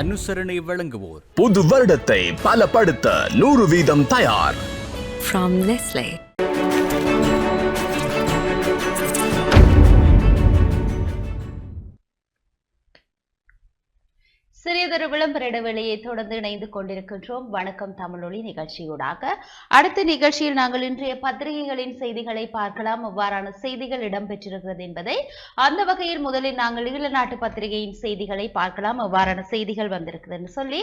அனுசரணை வழங்குவோர் புது வருடத்தை பலப்படுத்த நூறு வீதம் தயார் from Nestle. சிறியதொரு விளம்பர இடைவெளியை தொடர்ந்து இணைந்து கொண்டிருக்கின்றோம். வணக்கம். தமிழொலி நிகழ்ச்சியூடாக. அடுத்த நிகழ்ச்சியில் நாங்கள் இன்றைய பத்திரிகைகளின் செய்திகளை பார்க்கலாம். அவ்வாறான செய்திகள் இடம்பெற்றிருக்கிறது என்பதை அந்த வகையில் முதலில் நாங்கள் ஈழ நாட்டு பத்திரிகையின் செய்திகளை பார்க்கலாம். அவ்வாறான செய்திகள் வந்திருக்குதுன்னு சொல்லி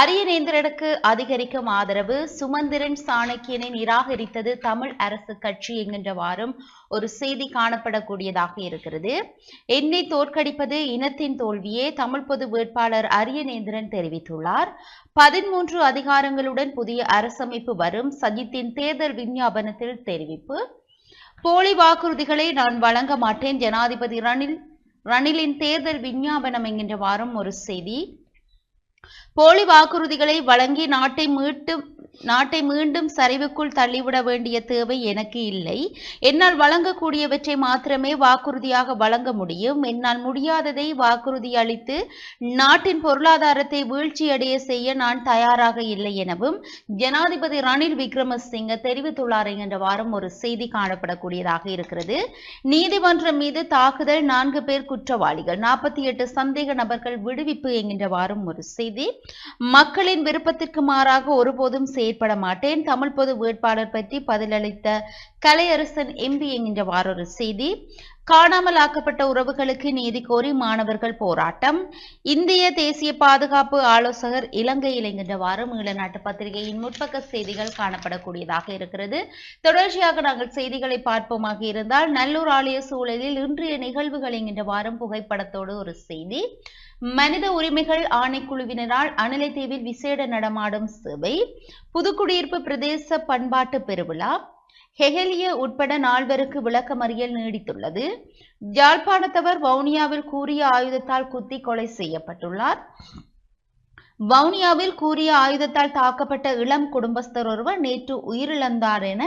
அரியநேந்திரனுக்கு அதிகரிக்கும் ஆதரவு சுமந்திரன் சாணக்கியனை நிராகரித்தது தமிழ் அரசு கட்சி என்கின்ற வாரம் ஒரு செய்தி காணப்படக்கூடியதாக இருக்கிறது. என்னை தோற்கடிப்பது இனத்தின் தோல்வியே தமிழ் பொது வேட்பாளர் அரியநேந்திரன் தெரிவித்துள்ளார். பதிமூன்று அதிகாரங்களுடன் புதிய அரசமைப்பு வரும் சஜித்தின் தேர்தல் விஞ்ஞாபனத்தில் தெரிவிப்பு. போலி வாக்குறுதிகளை நான் வழங்க மாட்டேன் ஜனாதிபதி ரணில் ரணிலின் தேர்தல் விஞ்ஞாபனம் என்கின்ற வாரம் ஒரு செய்தி. போலி வாக்குறுதிகளை வழங்கி நாட்டை மீட்டு நாட்டை மீண்டும் சரிவுக்குள் தள்ளிவிட வேண்டிய தேவை எனக்கு இல்லை. என்னால் வழங்கக்கூடியவற்றை மாத்திரமே வாக்குறுதியாக வழங்க முடியும். என்னால் முடியாததை வாக்குறுதி அளித்து நாட்டின் பொருளாதாரத்தை வீழ்ச்சியடைய செய்ய நான் தயாராக இல்லை எனவும் ஜனாதிபதி ரணில் விக்ரமசிங்க தெரிவித்துள்ளார் என்ற வாரம் ஒரு செய்தி காணப்படக்கூடியதாக இருக்கிறது. நீதிமன்றம் மீது தாக்குதல் நான்கு பேர் குற்றவாளிகள் நாற்பத்தி எட்டு சந்தேக நபர்கள் விடுவிப்பு என்கின்ற வாரம் ஒரு செய்தி. மக்களின் விருப்பத்திற்கு மாறாக ஒருபோதும் ஏற்பட மாட்டேன் தமிழ் பொது வேட்பாளர் பற்றி பதிலளித்த கலையரசன் எம்பி என்கின்ற வாரொரு செய்தி காணாமல் ஆக்கப்பட்ட உறவுகளுக்கு நீதி கோரி மாணவர்கள் போராட்டம். இந்திய தேசிய பாதுகாப்பு ஆலோசகர் இலங்கையில் என்கின்ற வாரம் ஈழநாட்டு பத்திரிகையின் முற்பக்க செய்திகள் காணப்படக்கூடியதாக இருக்கிறது. தொடர்ச்சியாக நாங்கள் செய்திகளை பார்ப்போமாக இருந்தால் நல்லூர் ஆலய சூழலில் இன்றைய நிகழ்வுகள் என்கின்ற வாரம் புகைப்படத்தோடு ஒரு செய்தி. மனித உரிமைகள் ஆணைக்குழுவினரால் அணிலைத்தீவில் விசேட நடமாடும் சேவை புதுக்குடியிருப்பு பிரதேச பண்பாட்டு பெருவிழா ஹெஹெலிய உட்பட நால்வருக்கு விளக்கமறியல் நீடித்துள்ளது. யாழ்ப்பாணத்தவர் வவுனியாவில் கூறிய ஆயுதத்தால் குத்தி கொலை செய்யப்பட்டுள்ளார். வவுனியாவில் கூறிய ஆயுதத்தால் தாக்கப்பட்ட இளம் குடும்பஸ்தர் ஒருவர் நேற்று உயிரிழந்தார் என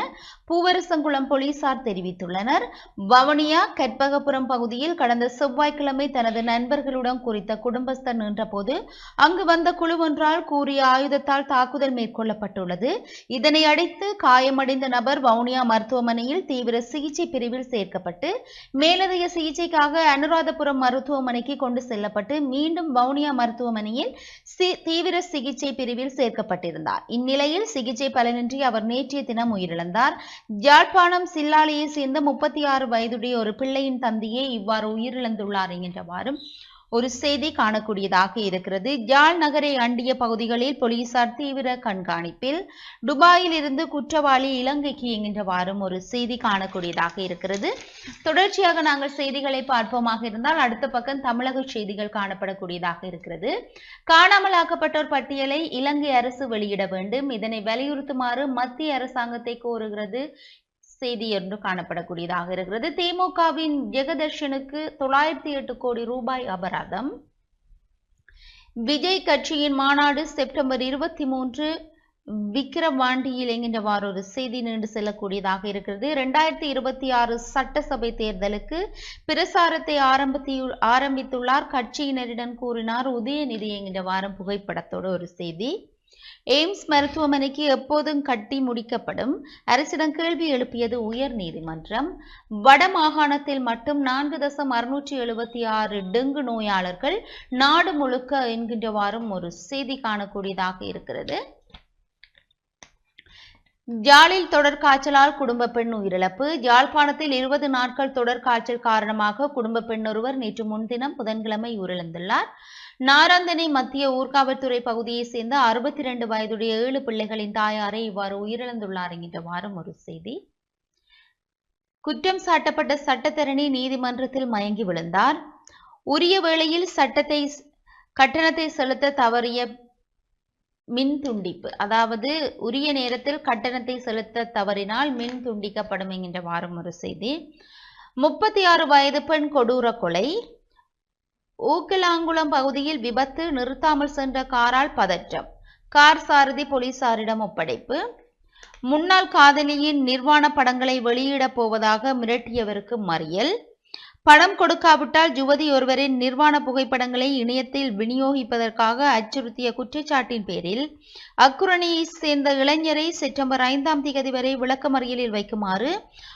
பூவரசங்குளம் போலீசார் தெரிவித்துள்ளனர். வவுனியா கற்பகபுரம் பகுதியில் கடந்த செவ்வாய்க்கிழமை தனது நண்பர்களுடன் குறித்த குடும்பஸ்தர் நின்றபோது அங்கு வந்த குழு ஒன்றால் கூறிய ஆயுதத்தால் தாக்குதல் மேற்கொள்ளப்பட்டுள்ளது. இதனை அடைத்து காயமடைந்த நபர் வவுனியா மருத்துவமனையில் தீவிர சிகிச்சை பிரிவில் சேர்க்கப்பட்டு மேலதிக சிகிச்சைக்காக அனுராதபுரம் மருத்துவமனைக்கு கொண்டு செல்லப்பட்டு மீண்டும் வவுனியா மருத்துவமனையில் தீவிர சிகிச்சை பிரிவில் சேர்க்கப்பட்டிருந்தார். இந்நிலையில் சிகிச்சை பலனின்றி அவர் நேற்றைய தினம் உயிரிழந்தார். யாழ்ப்பாணம் சில்லாலியை சேர்ந்த முப்பத்தி ஆறு வயதுடைய ஒரு பிள்ளையின் தந்தையே இவ்வாறு உயிரிழந்துள்ளார் என்கின்றவாறும் ஒரு செய்தி காணக்கூடியதாக இருக்கிறது. யாழ் நகரை அண்டிய பகுதிகளில் போலீசார் தீவிர கண்காணிப்பில் துபாயில் இருந்து குற்றவாளி இலங்கைக்கு என்கின்றவாறும் ஒரு செய்தி காணக்கூடியதாக இருக்கிறது. தொடர்ச்சியாக நாங்கள் செய்திகளை பார்ப்போமாக இருந்தால் அடுத்த பக்கம் தமிழக செய்திகள் காணப்படக்கூடியதாக இருக்கிறது. காணாமலாக்கப்பட்டோர் பட்டியலை இலங்கை அரசு வெளியிட வேண்டும். இதனை வலியுறுத்துமாறு மத்திய அரசாங்கத்தை கோருகிறது செய்தி என்று காணப்படக்கூடியதாக இருக்கிறது. திமுகவின் ஜெகதர்ஷனுக்கு தொள்ளாயிரத்தி எட்டு கோடி ரூபாய் அபராதம். விஜய் கட்சியின் மாநாடு செப்டம்பர் இருபத்தி மூன்று விக்கிரவாண்டியில் என்கின்றவாறு ஒரு செய்தி நீண்டு செல்லக்கூடியதாக இருக்கிறது. இரண்டாயிரத்தி இருபத்தி ஆறு சட்டசபை தேர்தலுக்கு பிரசாரத்தை ஆரம்பித்து ஆரம்பித்துள்ளார். கட்சியினரிடம் கூறினார் உதயநிதி என்கின்ற வாரம் புகைப்படத்தோடு ஒரு செய்தி. எய்ம்ஸ் மருத்துவமனைக்கு எப்போதும் கட்டி முடிக்கப்படும். அரசிடம் கேள்வி எழுப்பியது உயர் நீதிமன்றம். வட மாகாணத்தில் மட்டும் நான்கு தசம் அறுநூற்றி எழுபத்தி ஆறு டெங்கு நோயாளர்கள் நாடு முழுக்க என்கின்றவாறும் ஒரு செய்தி காணக்கூடியதாக இருக்கிறது. ஜாலில் தொடர் காய்ச்சலால் குடும்ப பெண் உயிரிழப்பு. யாழ்ப்பாணத்தில் இருபது நாட்கள் தொடர் காய்ச்சல் காரணமாக குடும்ப பெண் ஒருவர் நேற்று முன்தினம் புதன்கிழமை உயிரிழந்துள்ளார். நாராந்தனை மத்திய ஊர்காவல்துறை பகுதியைச் சேர்ந்த அறுபத்தி இரண்டு வயதுடைய ஏழு பிள்ளைகளின் தாயாரை இவ்வாறு உயிரிழந்துள்ளார் என்கின்ற வாரம் ஒரு செய்தி. குற்றம் சாட்டப்பட்ட சட்டத்தரணி நீதிமன்றத்தில் மயங்கி விழுந்தார். உரிய வேளையில் சட்டத்தை கட்டணத்தை செலுத்த தவறிய மின் துண்டிப்பு அதாவது உரிய நேரத்தில் கட்டணத்தை செலுத்த தவறினால் மின் துண்டிக்கப்படும் என்கின்ற வாரம் ஒரு செய்தி. முப்பத்தி ஆறு வயது பெண் கொடூர கொலை. ஊக்கலாங்குளம் பகுதியில் விபத்து நிறுத்தாமல் சென்ற காரால் பதற்றம். கார் சாரதி போலீசாரிடம் ஒப்படைப்பு. முன்னாள் காதலியின் நிர்வாண படங்களை வெளியிடப் போவதாக மிரட்டியவருக்கு மறியல். பணம் கொடுக்காவிட்டால் யுவதி ஒருவரின் நிர்வாண புகைப்படங்களை இணையத்தில் விநியோகிப்பதற்காக அச்சுறுத்திய குற்றச்சாட்டின் பேரில் அக்குரணியைச் சேர்ந்த இளைஞரை செப்டம்பர் ஐந்தாம் தேதி வரை விளக்கமறியலில் வைக்குமாறு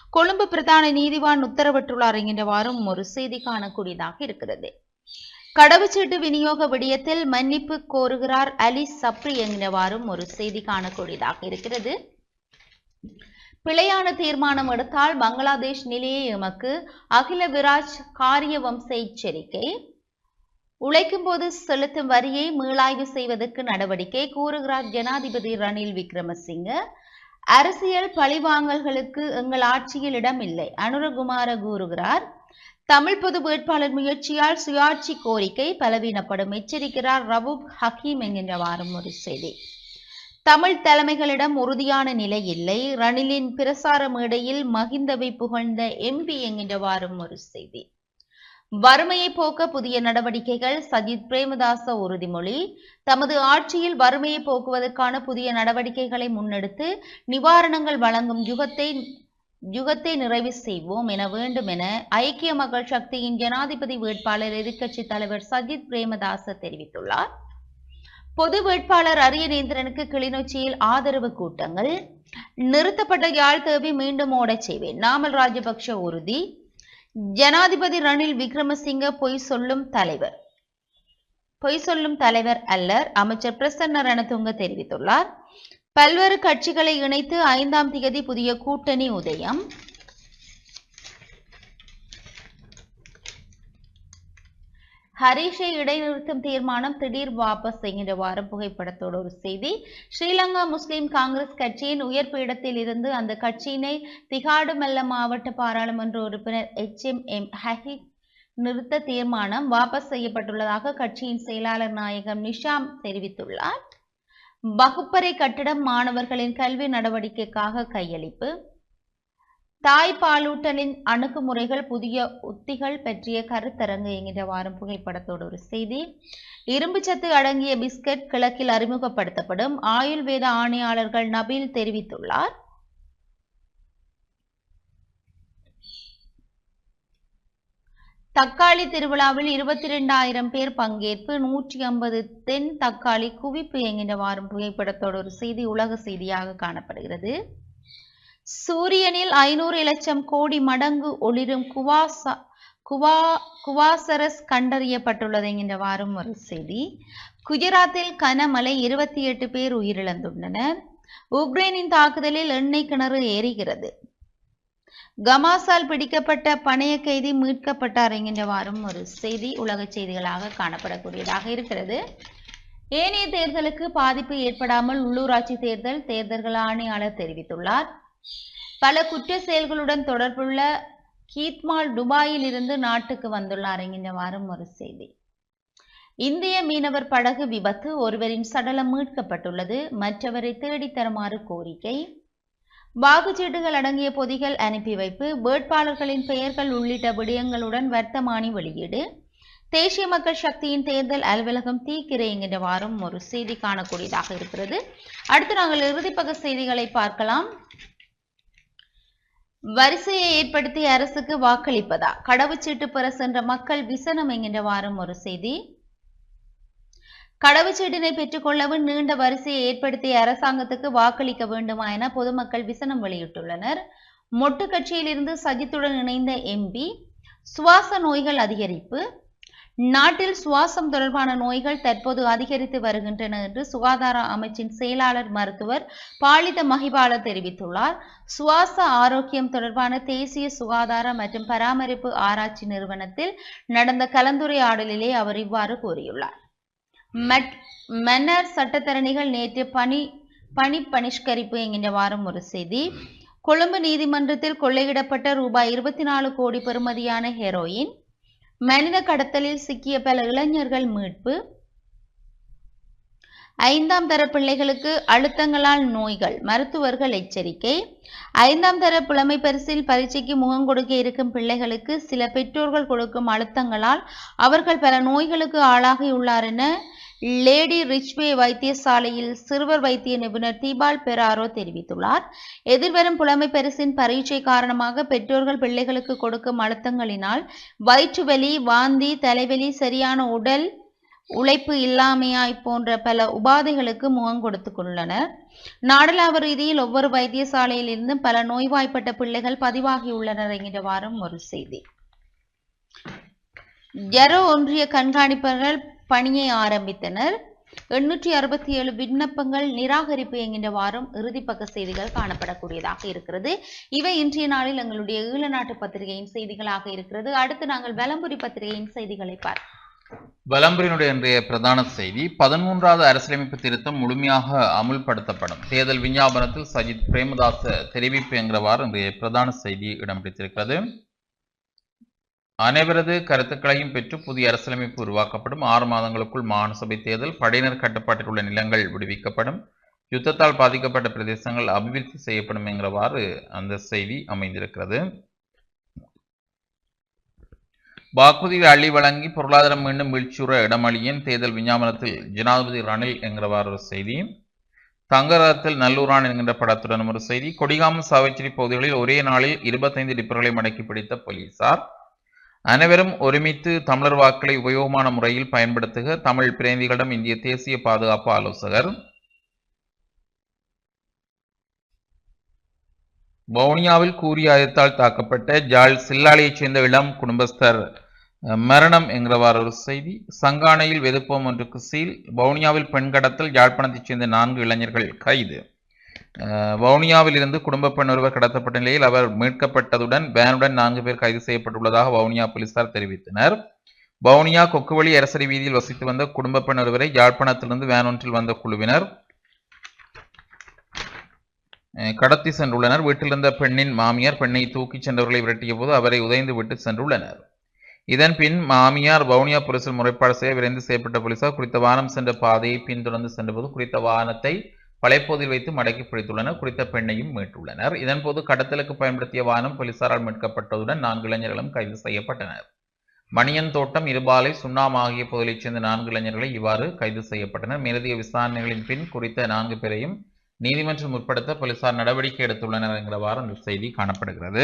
கொழும்பு பிரதான நீதிவான் உத்தரவிட்டுள்ளார் என்கின்றவாறும் ஒரு செய்தி காணக்கூடியதாக இருக்கிறது. கடவுச்சீட்டு விநியோக விடயத்தில் மன்னிப்பு கோருகிறார் அலி சப்ரி என்கிறவாறும் ஒரு செய்தி காணக்கூடியதாக இருக்கிறது. பிழையான தீர்மானம் எடுத்தால் பங்களாதேஷ் நிலையை எமக்கு அகில விராஜ் காரிய வம்ச எச்சரிக்கை. உழைக்கும் போது செலுத்தும் வரியை மீளாய்வு செய்வதற்கு நடவடிக்கை கூறுகிறார் ஜனாதிபதி ரணில் விக்ரமசிங்க. அரசியல் பழிவாங்கல்களுக்கு எங்கள் ஆட்சியில் இடமில்லை அனுரகுமார கூறுகிறார். தமிழ் பொது வேட்பாளர் முயற்சியால் சுயாட்சி கோரிக்கை பலவீனப்படும். எச்சரிக்கிறார் ரவூப் ஹக்கீம் என்கின்றவாறும் ஒரு செய்தி. தமிழ் தலைமைகளிடம் உறுதியான நிலை இல்லை. ரணிலின் பிரசார மேடையில் மகிந்தவை புகழ்ந்த எம்பி என்கின்றவாறும் ஒரு செய்தி. வறுமையை போக்க புதிய நடவடிக்கைகள் சஜித் பிரேமதாச உறுதிமொழி. தமது ஆட்சியில் வறுமையை போக்குவதற்கான புதிய நடவடிக்கைகளை முன்னெடுத்து நிவாரணங்கள் வழங்கும் யுகத்தை யுகத்தை நிறைவு செய்வோம் என வேண்டும் என ஐக்கிய மக்கள் சக்தியின் ஜனாதிபதி வேட்பாளர் எதிர்க்கட்சி தலைவர் சஜித் பிரேமதாச தெரிவித்துள்ளார். பொது வேட்பாளர் அரியநேந்திரனுக்கு கிளிநொச்சியில் ஆதரவு கூட்டங்கள். நிறுத்தப்பட்ட யாழ் தேவை மீண்டும் ஓடச் செய்வேன் நாமல் ராஜபக்ஷ உறுதி. ஜனாதிபதி ரணில் விக்ரமசிங்க பொய் சொல்லும் தலைவர். பொய் சொல்லும் தலைவர் அல்லர். அமைச்சர் பிரசன்ன ரணதுங்க தெரிவித்துள்ளார். பல்வேறு கட்சிகளை இணைத்து ஐந்தாம் தேதி புதிய கூட்டணி உதயம். ஹரீஷை இடைநிறுத்தும் தீர்மானம் திடீர் வாபஸ் என்கின்ற வாரம் புகைப்படத்தோட ஒரு செய்தி. ஸ்ரீலங்கா முஸ்லிம் காங்கிரஸ் கட்சியின் உயர் பீடத்தில் இருந்து அந்த கட்சியினை திகாடுமல்ல மாவட்ட பாராளுமன்ற உறுப்பினர் எச் எம் எம் ஹஹி நிறுத்த தீர்மானம் வாபஸ் செய்யப்பட்டுள்ளதாக கட்சியின் செயலாளர் நாயகம் நிஷாம் தெரிவித்துள்ளார். வகுப்பறை கட்டிடம் மாணவர்களின் கல்வி நடவடிக்கைக்காக கையளிப்பு. தாய் பாலூட்டலின் அணுகுமுறைகள் புதிய உத்திகள் பற்றிய கருத்தரங்கு என்கிற வாரம் புகைப்படத்தோடு ஒரு செய்தி. இரும்புச்சத்து அடங்கிய பிஸ்கட் கிழக்கில் அறிமுகப்படுத்தப்படும். ஆயுர்வேத ஆணையாளர்கள் நபீல் தெரிவித்துள்ளார். தக்காளி திருவிழாவில் இருபத்தி ரெண்டாயிரம் பேர் பங்கேற்பு நூற்றி ஐம்பது தென் தக்காளி குவிப்பு என்கின்ற வாரம் புகைப்படத்தோட ஒரு செய்தி உலக செய்தியாக காணப்படுகிறது. சூரியனில் ஐநூறு லட்சம் கோடி மடங்கு ஒளிரும் குவாசா குவா குவாசரஸ் கண்டறியப்பட்டுள்ளது என்கின்ற வாரம் ஒரு செய்தி. குஜராத்தில் கனமழை இருபத்தி எட்டு பேர் உயிரிழந்துள்ளனர். உக்ரைனின் தாக்குதலில் எண்ணெய் கிணறு ஏறுகிறது. கமாசால் பிடிக்கப்பட்ட பணைய கைதி மீட்கப்பட்டார் என்கின்ற வாரம் ஒரு செய்தி உலக செய்திகளாக காணப்படக்கூடியதாக இருக்கிறது. ஏனைய தேர்தலுக்கு பாதிப்பு ஏற்படாமல் உள்ளூராட்சி தேர்தல் தேர்தல்கள் ஆணையாளர் தெரிவித்துள்ளார். பல குற்ற செயல்களுடன் தொடர்புள்ள கீத்மால் துபாயில் இருந்து நாட்டுக்கு வந்துள்ளார் என்கின்ற வாரம் ஒரு செய்தி. இந்திய மீனவர் படகு விபத்து ஒருவரின் சடலம் மீட்கப்பட்டுள்ளது மற்றவரை தேடித்தருமாறு கோரிக்கை. வாக்குச்சீட்டுகள் அடங்கிய பொதிகள் அனுப்பி வைப்பு வேட்பாளர்களின் பெயர்கள் உள்ளிட்ட விடயங்களுடன் வர்த்தமானி வெளியீடு. தேசிய மக்கள் சக்தியின் தேர்தல் அலுவலகம் தீக்கிரை வாரம் ஒரு செய்தி காணக்கூடியதாக இருக்கிறது. அடுத்து நாங்கள் இறுதிப்பக செய்திகளை பார்க்கலாம். வரிசையை ஏற்படுத்தி அரசுக்கு வாக்களிப்பதா? கடவுச்சீட்டு பெற சென்ற மக்கள் விசனம் என்கின்ற வாரம் ஒரு செய்தி. கடவுச்சீட்டினை பெற்றுக்கொள்ளவும் நீண்ட வரிசையை ஏற்படுத்திய அரசாங்கத்துக்கு வாக்களிக்க வேண்டுமா என பொதுமக்கள் விசனம் வெளியிட்டுள்ளனர். மொட்டு கட்சியிலிருந்து சஜித்துடன் இணைந்த எம்பி சுவாச நோய்கள் அதிகரிப்பு நாட்டில் சுவாசம் தொடர்பான நோய்கள் தற்போது அதிகரித்து வருகின்றன என்று சுகாதார அமைச்சின் செயலாளர் மருத்துவர் பாலித மகிபால தெரிவித்துள்ளார். சுவாச ஆரோக்கியம் தொடர்பான தேசிய சுகாதார மற்றும் பராமரிப்பு ஆராய்ச்சி நிறுவனத்தில் நடந்த கலந்துரையாடலிலே அவர் இவ்வாறு கூறியுள்ளார். மன்னர் சட்டத்தரணிகள் நேற்று பணி பணி பணிஷ்கரிப்பு என்கின்ற வாரம் ஒரு செய்தி. கொழும்பு நீதிமன்றத்தில் கொள்ளையிடப்பட்ட ரூபாய் இருபத்தி நாலு கோடி பெறுமதியான ஹெரோயின். மனித கடத்தலில் சிக்கிய பல இளைஞர்கள் மீட்பு. ஐந்தாம் தர பிள்ளைகளுக்கு அழுத்தங்களால் நோய்கள் மருத்துவர்கள் எச்சரிக்கை. ஐந்தாம் தர புலமை பரிசில் பரீட்சைக்கு முகம் கொடுக்க இருக்கும் பிள்ளைகளுக்கு சில பெற்றோர்கள் கொடுக்கும் அழுத்தங்களால் அவர்கள் பல நோய்களுக்கு ஆளாகியுள்ளார் என லேடி ரிச்வே வைத்தியசாலையில் சிறுவர் வைத்திய நிபுணர் தீபால் பெராரோ தெரிவித்துள்ளார். எதிர்வரும் புலமை பரிசின் பரீட்சை காரணமாக பெற்றோர்கள் பிள்ளைகளுக்கு கொடுக்கும் அழுத்தங்களினால் வயிற்றுவலி வாந்தி தலைவலி சரியான உடல் உழைப்பு இல்லாமையாய் போன்ற பல உபாதைகளுக்கு முகம் கொடுத்துள்ளனர். நாடளாவ ரீதியில் ஒவ்வொரு வைத்தியசாலையில் இருந்தும் பல நோய்வாய்ப்பட்ட பிள்ளைகள் பதிவாகியுள்ளனர் என்கிற வாரம் ஒரு செய்தி. ஜெரோ ஒன்றிய கண்காணிப்பர்கள் பணியை ஆரம்பித்தனர். எண்ணூற்றி அறுபத்தி ஏழு விண்ணப்பங்கள் நிராகரிப்பு என்கின்ற வாரம் இறுதிப்பக்க செய்திகள் காணப்படக்கூடியதாக இருக்கிறது. இவை இன்றைய நாளில் எங்களுடைய ஈழநாட்டு பத்திரிகையின் செய்திகளாக இருக்கிறது. அடுத்து நாங்கள் வலம்புரி பத்திரிகையின் செய்திகளை பார்ப்போம். வலம்புரியினுடைய இன்றைய பிரதான செய்தி பதிமூன்றாவது அரசியலமைப்பு திருத்தம் முழுமையாக அமுல்படுத்தப்படும். தேர்தல் விஞ்ஞாபனத்தில் சஜித் பிரேமதாச தெரிவிப்பு என்கிறவாறு இன்றைய பிரதான செய்தி இடம் பிடித்திருக்கிறது. அனைவரது கருத்துக்களையும் பெற்று புதிய அரசியலமைப்பு உருவாக்கப்படும். ஆறு மாதங்களுக்குள் மாகாணசபை தேர்தல் படையினர் கட்டுப்பாட்டில் உள்ள நிலங்கள் விடுவிக்கப்படும். யுத்தத்தால் பாதிக்கப்பட்ட பிரதேசங்கள் அபிவிருத்தி செய்யப்படும் என்கிறவாறு அந்த செய்தி அமைந்திருக்கிறது. வாக்குறுதியை அள்ளி வழங்கி பொருளாதாரம் மீண்டும் வீழ்ச்சியுற இடமளியின் தேர்தல் விஞ்ஞாபனத்தில் ஜனாதிபதி ரணில் என்கிறவாறு ஒரு செய்தி. தங்கரத்தில் நல்லூரான் என்கின்ற படத்துடன் ஒரு செய்தி. கொடிகாமம் சாவச்சேரி பகுதிகளில் ஒரே நாளில் இருபத்தைந்து டிப்பர்களை மடக்கி பிடித்த போலீசார். அனைவரும் ஒருமித்து தமிழர் வாக்களை உபயோகமான முறையில் பயன்படுத்துக. தமிழ் பிரதிநிதிகளிடம் இந்திய தேசிய பாதுகாப்பு ஆலோசகர். வவுனியாவில் கூறிய ஆயத்தால் தாக்கப்பட்ட ஜாழ் சில்லாலையைச் சேர்ந்த இளம் குடும்பஸ்தர் மரணம் என்கிறவாறு ஒரு செய்தி. சங்கானையில் வெதுப்பம் ஒன்றுக்கு சீல். வவுனியாவில் பெண் கடத்தல் யாழ்ப்பாணத்தைச் சேர்ந்த நான்கு இளைஞர்கள் கைது. வவுனியாவில் இருந்து குடும்ப பெண் ஒருவர் கடத்தப்பட்ட நிலையில் அவர் மீட்கப்பட்டதுடன் வேனுடன் நான்கு பேர் கைது செய்யப்பட்டுள்ளதாக வவுனியா போலீசார் தெரிவித்தனர். வவுனியா கொக்குவழி அரசரி வீதியில் வசித்து வந்த குடும்ப பெண் ஒருவரை யாழ்ப்பாணத்திலிருந்து வேன் ஒன்றில் வந்த குழுவினர் கடத்தி சென்றுள்ளனர். வீட்டிலிருந்த பெண்ணின் மாமியார் பெண்ணை தூக்கிச் சென்றவர்களை விரட்டிய போது அவரை உதைந்து விட்டு சென்றுள்ளனர். இதன் பின் மாமியார் வவுனியா போலீசில் முறைப்பாடு செய்ய விரைந்து செய்யப்பட்ட போலீசார் குறித்த வாகனம் சென்ற பாதையை பின்தொடர்ந்து சென்றபோது குறித்த வாகனத்தை பழைப்போதில் வைத்து மடக்கி பிடித்துள்ளனர். குறித்த பெண்ணையும் மீட்டுள்ளனர். இதன்போது கடத்தலுக்கு பயன்படுத்திய வாகனம் போலீசாரால் மீட்கப்பட்டதுடன் நான்கு இளைஞர்களும் கைது செய்யப்பட்டனர். மணியன் தோட்டம் இருபாலை சுண்ணாம் ஆகிய பகுதியைச் சேர்ந்த நான்கு இளைஞர்களை இவ்வாறு கைது செய்யப்பட்டனர். மேலதிக விசாரணைகளின் பின் குறித்த நான்கு பேரையும் நீதிமன்றம் முற்படுத்த போலீசார் நடவடிக்கை எடுத்துள்ளனர் என்கிறவாறு அந்த செய்தி காணப்படுகிறது.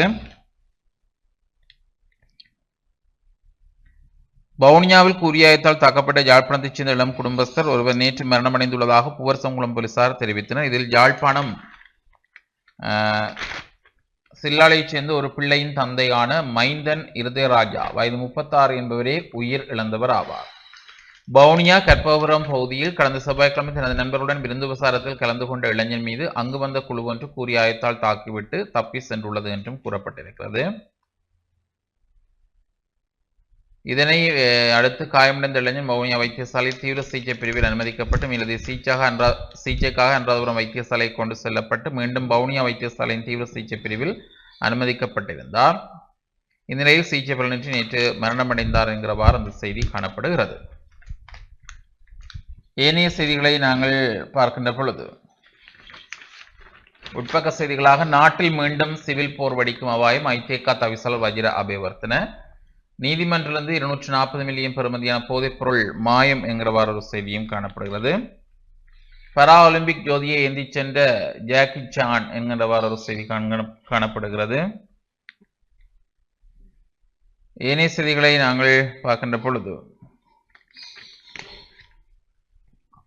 வவுனியாவில் கூறியாயத்தால் தாக்கப்பட்ட யாழ்ப்பாணத்தைச் சேர்ந்த இளம் குடும்பஸ்தர் ஒருவர் நேற்று மரணமடைந்துள்ளதாக பூவரசங்குளம் போலீசார் தெரிவித்தனர். இதில் யாழ்ப்பாணம் ஆஹ், சில்லாலையைச் சேர்ந்த ஒரு பிள்ளையின் தந்தையான மைந்தன் இருதயராஜா வயது முப்பத்தாறு என்பவரே உயிர் இழந்தவர் ஆவார். வவுனியா கற்பபுரம் பகுதியில் கடந்த செவ்வாய்க்கிழமை தனது நண்பருடன் விருந்து விசாரத்தில் கலந்து கொண்ட இளைஞன் மீது அங்கு வந்த குழு ஒன்று கூறியாயத்தால் தாக்கிவிட்டு தப்பி சென்றுள்ளது என்றும் கூறப்பட்டிருக்கிறது. இதனை அடுத்து காயமடைந்த இளைஞன் வவுனியா வைத்தியசாலை தீவிர சிகிச்சை பிரிவில் அனுமதிக்கப்பட்டு மீளது சிகிச்சாக அன்றா சிகிச்சைக்காக அன்றாதபுரம் வைத்தியசாலை கொண்டு செல்லப்பட்டு மீண்டும் வவுனியா வைத்தியசாலையின் தீவிர சிகிச்சை பிரிவில் அனுமதிக்கப்பட்டிருந்தார். இந்நிலையில் சிகிச்சை பலனின்றி நேற்று மரணமடைந்தார் என்கிறவாறு அந்த செய்தி காணப்படுகிறது. ஏனைய செய்திகளை நாங்கள் பார்க்கின்ற பொழுது உட்பக்க செய்திகளாக நாட்டில் மீண்டும் சிவில் போர் வெடிக்கும் அபாயம் ஐதேகா தவிசாளர் வஜிர அபேவர்த்தன நீதிமன்றிலிருந்து இருநூற்றி நாற்பது மில்லியன் பெறுமதியான போதைப்பொருள் மாயம் என்கிறவாறு ஒரு செய்தியும் காணப்படுகிறது. பரா ஒலிம்பிக் ஜோதியை ஏந்தி சென்ற ஜாக்கி சான் என்கிறவாறு ஒரு செய்தி காணப்படுகிறது. ஏனைய செய்திகளை நாங்கள் பார்க்கின்ற பொழுது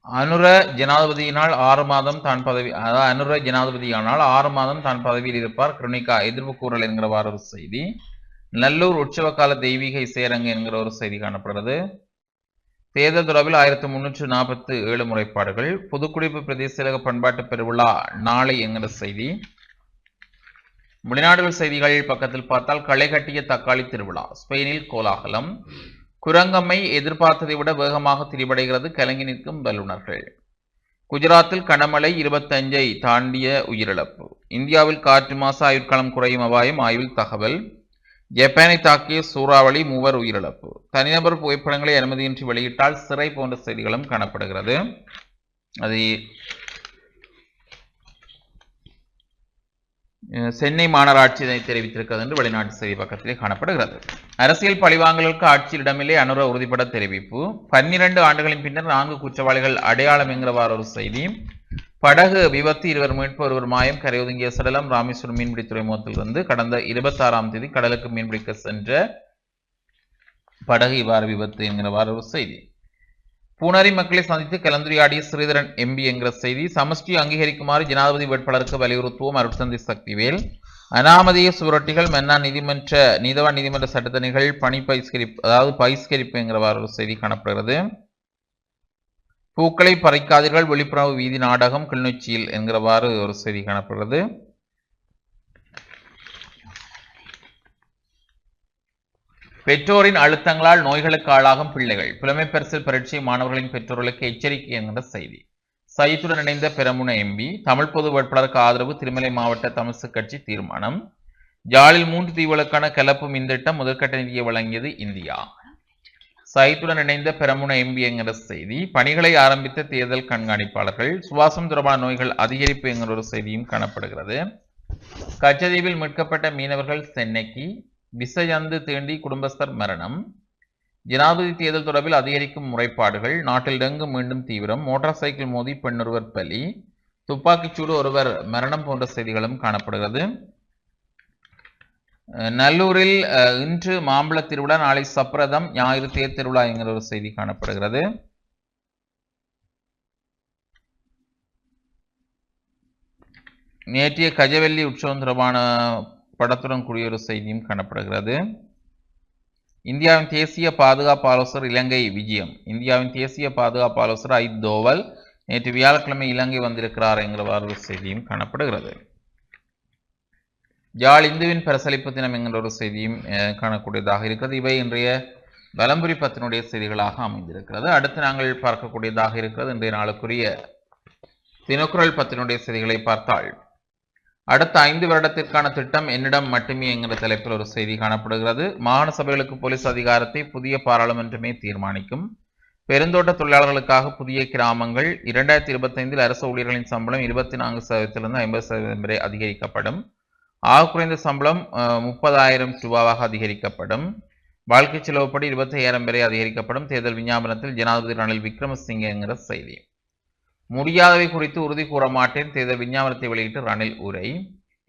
அனுர ஜனாதிபதியினால் ஆறு மாதம் தான் பதவி அதாவது அனுர ஜனாதிபதியானால் ஆறு மாதம் தான் பதவியில் இருப்பார். கிருணிகா எதிர்ப்பு கூறல் என்கிறவாறு ஒரு செய்தி. நல்லூர் உற்சவ கால தெய்வீக இசையரங்கு என்கிற ஒரு செய்தி காணப்படுகிறது. தேர்தல் தொடர்பில் ஆயிரத்தி முன்னூற்று நாற்பத்து ஏழு முறைப்பாடுகள். புதுக்குடிப்பு பிரதேச பண்பாட்டு பெருவிழா நாளை என்கிற செய்தி. வெளிநாடுகள் செய்திகள் பக்கத்தில் பார்த்தால் களை கட்டிய தக்காளி திருவிழா ஸ்பெயினில் கோலாகலம். குரங்கம்மை எதிர்பார்த்ததை விட வேகமாக திரிவடைகிறது கலங்கி நிற்கும் வல்லுநர்கள். குஜராத்தில் கனமழை இருபத்தஞ்சை தாண்டிய உயிரிழப்பு. இந்தியாவில் காற்று மாச ஆயுட்காலம் குறையும் அபாயம் ஆய்வில் தகவல். ஜப்பானை தாக்கிய சூறாவளி மூவர் உயிரிழப்பு. தனிநபர் புகைப்படங்களை அனுமதியின்றி வெளியிட்டால் சிறை போன்ற செய்திகளும் காணப்படுகிறது. அது சென்னை மாநகராட்சி இதனை தெரிவித்திருக்கிறது என்று வெளிநாட்டு செய்தி பக்கத்திலே காணப்படுகிறது. அரசியல் பழிவாங்கலுக்கு ஆட்சியிடமில்லை அனுர உறுதிப்பட தெரிவிப்பு. பன்னிரண்டு ஆண்டுகளின் பின்னர் நான்கு குற்றவாளிகள் அடையாளம் என்கிறவாறு ஒரு செய்தி. படகு விபத்து இருவர் மீட்பு ஒருவர் மாயம் கரையொதுங்கிய சடலம் ராமேஸ்வரம் மீன்பிடி துறைமுகத்திலிருந்து கடந்த இருபத்தாறாம் தேதி கடலுக்கு மீன்பிடிக்க சென்ற படகு இவ்வாறு விபத்து என்கிறவாறு ஒரு செய்தி. பூனாரி மக்களை சந்தித்து கலந்துரையாடிய ஸ்ரீதரன் எம்பி என்கிற செய்தி சமஷ்டி அங்கீகரிக்குமாறு ஜனாதிபதி வேட்பாளருக்கு வலியுறுத்துவோம் அருட்சந்தி சக்திவேல். அனாமதிய சுவரொட்டிகள் மென்னா நீதிமன்ற நீதவான் நீதிமன்ற சட்டத்தணிகள் பணி பயிஸ்கரிப்பு அதாவது பயிஸ்கரிப்பு என்கிறவாறு ஒரு செய்தி காணப்படுகிறது. பூக்களை பறிக்காதீர்கள் விழிப்புணர்வு வீதி நாடகம் கிளிநொச்சியில் என்கிறவாறு ஒரு செய்தி காணப்படுகிறது. பெற்றோரின் அழுத்தங்களால் நோய்களுக்கு ஆளாகும் பிள்ளைகள். புலமை பரிசில் பரீட்சை மாணவர்களின் பெற்றோர்களுக்கு எச்சரிக்கை என்கிற செய்தி. சயித்துடன் இணைந்த பெரமுன எம்பி தமிழ் பொது வேட்பாளருக்கு ஆதரவு திருமலை மாவட்ட தமிழ்சு கட்சி தீர்மானம். ஜாலில் மூன்று தீவுகளுக்கான கலப்பு மின்திட்டம் முதற்கட்ட நிதியை வழங்கியது இந்தியா. சைத்துடன் இணைந்த பெரமுன எம்பி என்கிற செய்தி பணிகளை ஆரம்பித்த தேர்தல் கண்காணிப்பாளர்கள் சுவாசம் தொடர்பான நோய்கள் அதிகரிப்பு என்கிற ஒரு செய்தியும் காணப்படுகிறது. கச்சதீவில் மீட்கப்பட்ட மீனவர்கள் சென்னைக்கு விசையந்து தீண்டி குடும்பஸ்தர் மரணம். ஜனாதிபதி தேர்தல் தொடர்பில் அதிகரிக்கும் முறைப்பாடுகள் நாட்டில் டெங்கு மீண்டும் தீவிரம் மோட்டார் சைக்கிள் மோதி பெண்ணொருவர் பலி துப்பாக்கிச்சூடு ஒருவர் மரணம் போன்ற செய்திகளும் காணப்படுகிறது. நல்லூரில் இன்று மாம்பழ திருவிழா நாளை சப்ரதம் ஞாயிறு தேர் திருவிழா என்கிற ஒரு செய்தி காணப்படுகிறது. நேற்றைய கஜவெல்லி உற்சவம் தொடர்பான படத்துடன் கூடிய ஒரு செய்தியும் காணப்படுகிறது. இந்தியாவின் தேசிய பாதுகாப்பு ஆலோசகர் இலங்கை விஜயம். இந்தியாவின் தேசிய பாதுகாப்பு ஆலோசகர் ஐ தோவல் நேற்று வியாழக்கிழமை இலங்கை வந்திருக்கிறார் என்கிற ஒரு செய்தியும் காணப்படுகிறது. யாழ் இந்துவின் பிரசலிப்பு தினம் என்கிற ஒரு செய்தியும் காணக்கூடியதாக இருக்கிறது. இவை இன்றைய வலம்புரி பத்தினுடைய செய்திகளாக அமைந்திருக்கிறது. அடுத்து நாங்கள் பார்க்கக்கூடியதாக இருக்கிறது. இன்றைய நாளுக்குரிய தினக்குரல் பத்தினுடைய செய்திகளை பார்த்தால் அடுத்த ஐந்து வருடத்திற்கான திட்டம் என்னிடம் மட்டுமே என்கிற தலைப்பில் ஒரு செய்தி காணப்படுகிறது. மாகாண சபைகளுக்கு போலீஸ் அதிகாரத்தை புதிய பாராளுமன்றமே தீர்மானிக்கும். பெருந்தோட்ட தொழிலாளர்களுக்காக புதிய கிராமங்கள் இரண்டாயிரத்தி இருபத்தைந்தில் அரசு ஊழியர்களின் சம்பளம் இருபத்தி நான்கு சதவீதத்திலிருந்து ஐம்பது சதவீதம் வரை அதிகரிக்கப்படும். ஆக குறைந்த சம்பளம் முப்பதாயிரம் ரூபாவாக அதிகரிக்கப்படும். வாழ்க்கை செலவுப்படி இருபத்தையாயிரம் வரை அதிகரிக்கப்படும். தேர்தல் விஞ்ஞாபனத்தில் ஜனாதிபதி ரணில் விக்ரமசிங்கே செய்தி. முடியாதவை குறித்து உறுதி கூற மாட்டேன் தேர்தல் விஞ்ஞாபனத்தை வெளியிட்டு ரணில் உரை.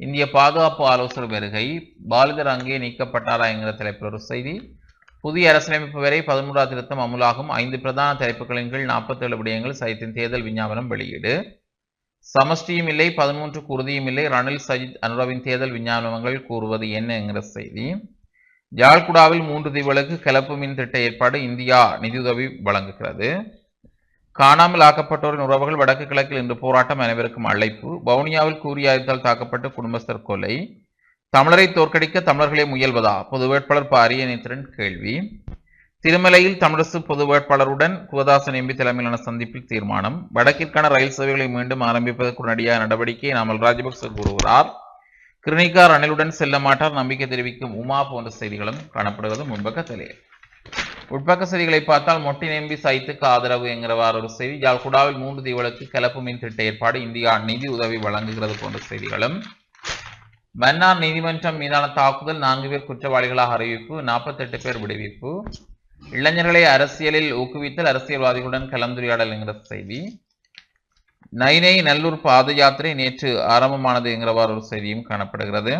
இந்திய பாதுகாப்பு ஆலோசகர் வருகை பாலிதர் அங்கே நீக்கப்பட்டாரா என்கிற தலைப்பில் ஒரு செய்தி. புதிய அரசியலமைப்பு வரை பதிமூன்றாம் திருத்தம் அமுலாகும். ஐந்து பிரதான தலைப்புகளின் கீழ் நாற்பத்தேழு விடயங்கள் சைத்தின் தேர்தல் விஞ்ஞாபனம் வெளியீடு. சமஷ்டியும் இல்லை பதிமூன்று குருதியும் இல்லை. ரணில் சஜித் அனுரவின் தேர்தல் விஞ்ஞாபனங்கள் கூறுவது என்ன என்கிற செய்தி. ஜாழ்குடாவில் மூன்று தீவுகளுக்கு கலப்பு மின் திட்ட ஏற்பாடு இந்தியா நிதியுதவி வழங்குகிறது. காணாமல் ஆக்கப்பட்டோரின் உறவுகள் வடக்கு கிழக்கில் இன்று போராட்டம் அனைவருக்கும் அழைப்பு. வவுனியாவில் கூறியாயத்தால் தாக்கப்பட்ட குடும்பஸ்தர் கொலை. தமிழரை தோற்கடிக்க தமிழர்களே முயல்வதா? பொது வேட்பாளர் ப அரியநேத்திரன் கேள்வி. திருமலையில் தமிழரசு பொது வேட்பாளருடன் குவதாசன் எம்பி தலைமையிலான சந்திப்பில் தீர்மானம். வடக்கிற்கான ரயில் சேவைகளை மீண்டும் ஆரம்பிப்பதற்கு உடனடியாக நடவடிக்கை நாமல் ராஜபக்ச கூறுகிறார். கிருணிகா ரணிலுடன் செல்ல மாட்டார் நம்பிக்கை தெரிவிக்கும் உமா போன்ற செய்திகளும் காணப்படுவது முன்பக்கத்திலே உட்பக்க செய்திகளை பார்த்தால் மொட்டி நம்பி சைத்துக்கு ஆதரவு என்கிறவாறு ஒரு செய்தி. ஜால்குடாவில் மூன்று தீவுகளுக்கு கலப்பு மின் திட்ட ஏற்பாடு இந்தியா நிதி உதவி வழங்குகிறது போன்ற செய்திகளும். மன்னார் நீதிமன்றம் மீதான தாக்குதல் நான்கு பேர் குற்றவாளிகளாக அறிவிப்பு நாற்பத்தெட்டு பேர் விடுவிப்பு. இளைஞர்களை அரசியலில் ஊக்குவித்தல் அரசியல்வாதிகளுடன் கலந்துரையாடல் என்கிற செய்தி. நைனை நல்லூர் பாத யாத்திரை நேற்று ஆரம்பமானது என்கிறவாறு ஒரு செய்தியும் காணப்படுகிறது.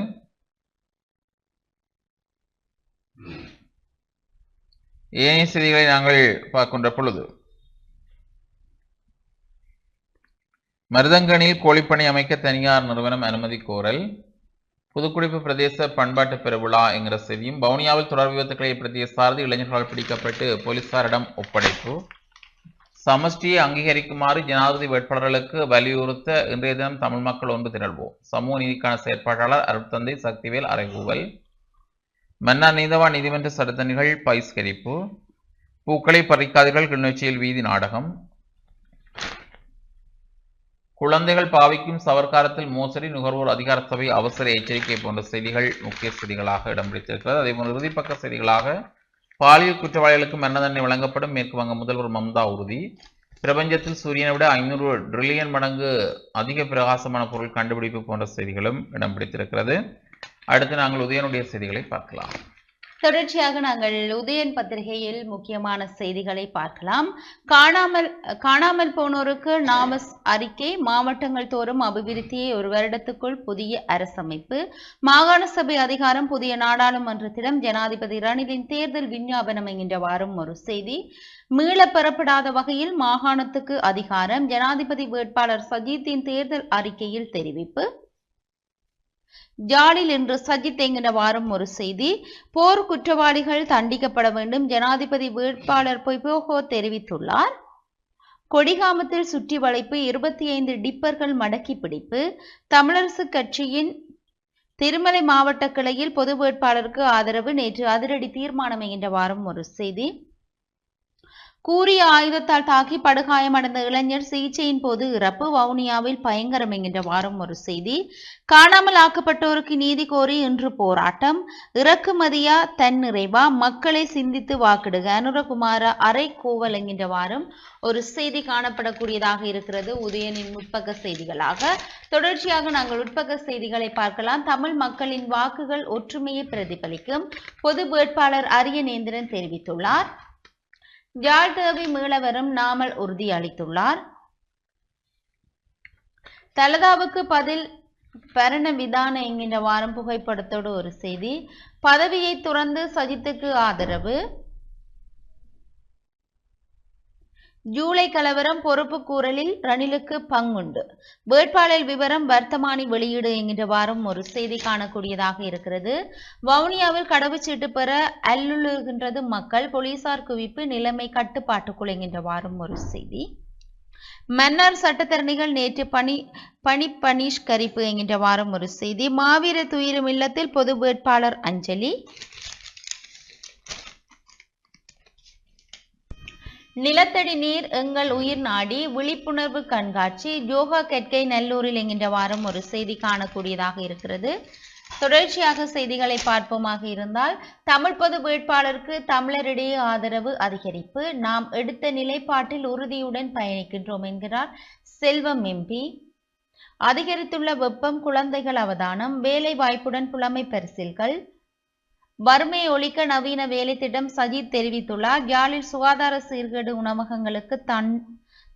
ஏனைய செய்திகளை நாங்கள் பார்க்கின்ற பொழுது மருதங்கனில் கோழிப்பணி அமைக்க தனியார் நிறுவனம் அனுமதி கோரல். புதுக்குடிப்பு பிரதேச பண்பாட்டு பெருவிழா என்கிற செய்தியும் வவுனியாவில் தொடர் விபத்துக்களை பிரதேச சார்ந்து இளைஞர்களால் பிடிக்கப்பட்டு போலீசாரிடம் ஒப்படைப்பு. சமஷ்டியை அங்கீகரிக்குமாறு ஜனாதிபதி வேட்பாளர்களுக்கு வலியுறுத்த இன்றைய தினம் தமிழ் மக்கள் ஒன்று திரள்வோம். சமூக நீதிக்கான செயற்பாட்டாளர் அருட்தந்தை சக்திவேல் அறைகூவல். மன்னார் நீதவா நீதிமன்ற சட்டத்தணிகள் பயிஸ்கரிப்பு பூக்களை பறிக்காதீர்கள் கிளிநொச்சியில் வீதி நாடகம். குழந்தைகள் பாவிக்கும் சவர்க்காரத்தில் மோசடி நுகர்வோர் அதிகார சபை அவசர எச்சரிக்கை போன்ற செய்திகள் முக்கிய செய்திகளாக இடம் பிடித்திருக்கிறது. அதேபோல் இறுதிப்பக்க செய்திகளாக பாலியல் குற்றவாளிகளுக்கு மரண தண்டனை வழங்கப்படும் மேற்கு வங்க முதல்வர் மம்தா உறுதி. பிரபஞ்சத்தில் சூரியனை விட ஐநூறு ட்ரில்லியன் மடங்கு அதிக பிரகாசமான பொருள் கண்டுபிடிப்பு போன்ற செய்திகளும் இடம் பிடித்திருக்கிறது. அடுத்து நாங்கள் உதயனுடைய செய்திகளை பார்க்கலாம். தொடர்ச்சியாக நாங்கள் உதயன் பத்திரிகையில் முக்கியமான செய்திகளை பார்க்கலாம். காணாமல் காணாமல் போனோருக்கு நாமஸ் அறிக்கை மாவட்டங்கள் தோறும் அபிவிருத்தியை ஒரு வருடத்துக்குள் புதிய அரசமைப்பு மாகாண சபை அதிகாரம் புதிய நாடாளுமன்றத்திடம் ஜனாதிபதி ரணிலின் தேர்தல் விஞ்ஞாபனம் என்கின்ற வாரம் ஒரு செய்தி. மீளப் பெறப்படாத வகையில் மாகாணத்துக்கு அதிகாரம் ஜனாதிபதி வேட்பாளர் சஜித்தின் தேர்தல் அறிக்கையில் தெரிவிப்பு. ஜாலில் இன்று சஜித் என்கிற வாரம் ஒரு செய்தி. போர் குற்றவாளிகள் தண்டிக்கப்பட வேண்டும் ஜனாதிபதி வேட்பாளர் பொய்போகோ தெரிவித்துள்ளார். கொடிகாமத்தில் சுற்றி வளைப்பு இருபத்தி ஐந்து டிப்பர்கள் மடக்கி பிடிப்பு. தமிழரசு கட்சியின் திருமலை மாவட்ட கிளையில் பொது வேட்பாளருக்கு ஆதரவு நேற்று அதிரடி தீர்மானம் என்கின்ற வாரம் ஒரு செய்தி. கூறிய ஆயுதத்தால் தாக்கி படுகாயமடைந்த இளைஞர் சிகிச்சையின் போது இறப்பு. வவுனியாவில் பயங்கரம் என்கின்ற வாரம் ஒரு செய்தி. காணாமல் ஆக்கப்பட்டோருக்கு நீதி கோரி இன்று போராட்டம். இறக்குமதியா தன்னிறைவா மக்களை சிந்தித்து வாக்கிடுக. அனுரகுமார அரை கோவல் என்கின்ற வாரம் ஒரு செய்தி காணப்படக்கூடியதாக இருக்கிறது. உதயனின் உட்பக்க செய்திகளாக. தொடர்ச்சியாக நாங்கள் உட்பக்க செய்திகளை பார்க்கலாம். தமிழ் மக்களின் வாக்குகள் ஒற்றுமையை பிரதிபலிக்கும். பொது வேட்பாளர் அரியநேந்திரன் தெரிவித்துள்ளார். யாழ் தேவி மீளவரும் நாமல் உறுதியளித்துள்ளார் தலதாவுக்கு பதில் பரண விதான என்கின்ற வாரம் புகைப்படத்தோடு ஒரு செய்தி. பதவியை துறந்து சஜித்துக்கு ஆதரவு. ஜூலை கலவரம் பொறுப்பு கூறலில் ரணிலுக்கு பங்குண்டு. வேட்பாளர் விவரம் வர்த்தமானி வெளியீடு என்கின்ற வாரம் ஒரு செய்தி காணக்கூடியதாக இருக்கிறது. வவுனியாவில் கடவுச்சீட்டு பெற அல்லுழுகின்றது மக்கள். போலீசார் குவிப்பு நிலைமை கட்டுப்பாட்டுக்குள் என்கின்ற வாரம் ஒரு செய்தி. மன்னார் சட்டத்தரணிகள் நேற்று பணி பணி பனிஷ்கரிப்பு என்கின்ற வாரம் ஒரு செய்தி. மாவீர துயிரும் இல்லத்தில் பொது வேட்பாளர் அஞ்சலி. நிலத்தடி நீர் எங்கள் உயிர் நாடி விழிப்புணர்வு கண்காட்சி யோகா கெட்கை நல்லூரில் என்கின்ற வாரம் ஒரு செய்தி காணக்கூடியதாக இருக்கிறது. தொடர்ச்சியாக செய்திகளை பார்ப்போமாக இருந்தால் தமிழ் பொது வேட்பாளருக்கு தமிழரிடையே ஆதரவு அதிகரிப்பு. நாம் எடுத்த நிலைப்பாட்டில் உறுதியுடன் பயணிக்கின்றோம் என்கிறார் செல்வம் எம்பி அதிகரித்துள்ள வெப்பம் குழந்தைகள் அவதானம் வேலை வாய்ப்புடன் புலமை பரிசில்கள் வறுமையை ஒழிக்க நவீன வேலை திட்டம் சஜித் தெரிவித்துள்ளார். யாழில் சுகாதார சீர்கேடு உணவகங்களுக்கு தன்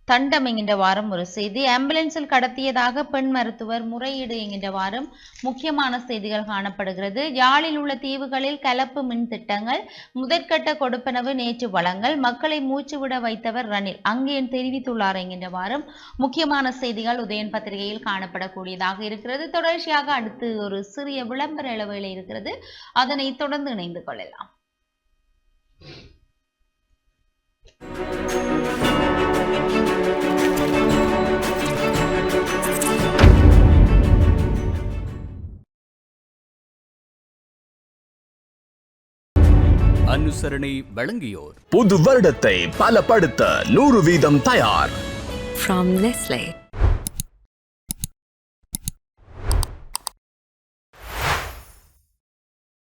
தண்டம் என்கின்ற வாரம் ஒரு செய்தி. ஆம்புலன்ஸில் கடத்தியதாக பெண் மருத்துவர் முறையீடு என்கின்ற வாரம் முக்கியமான செய்திகள் காணப்படுகிறது. யாழில் உள்ள தீவுகளில் கலப்பு மின் திட்டங்கள் முதற்கட்ட கொடுப்பனவு நேற்று வழங்கல் மக்களை மூச்சுவிட வைத்தவர் ரணில் அங்கேயும் தெரிவித்துள்ளார் என்கின்ற வாரம் முக்கியமான செய்திகள் உதயன் பத்திரிகையில் காணப்படக்கூடியதாக இருக்கிறது. தொடர்ச்சியாக அடுத்து ஒரு சிறிய விளம்பர அளவில் இருக்கிறது. அதனை தொடர்ந்து இணைந்து கொள்ளலாம். அனுசரணை வழங்கியோர் புது வருடத்தை பலப்படுத்த நூறு வீதம் தயார் From Nestle.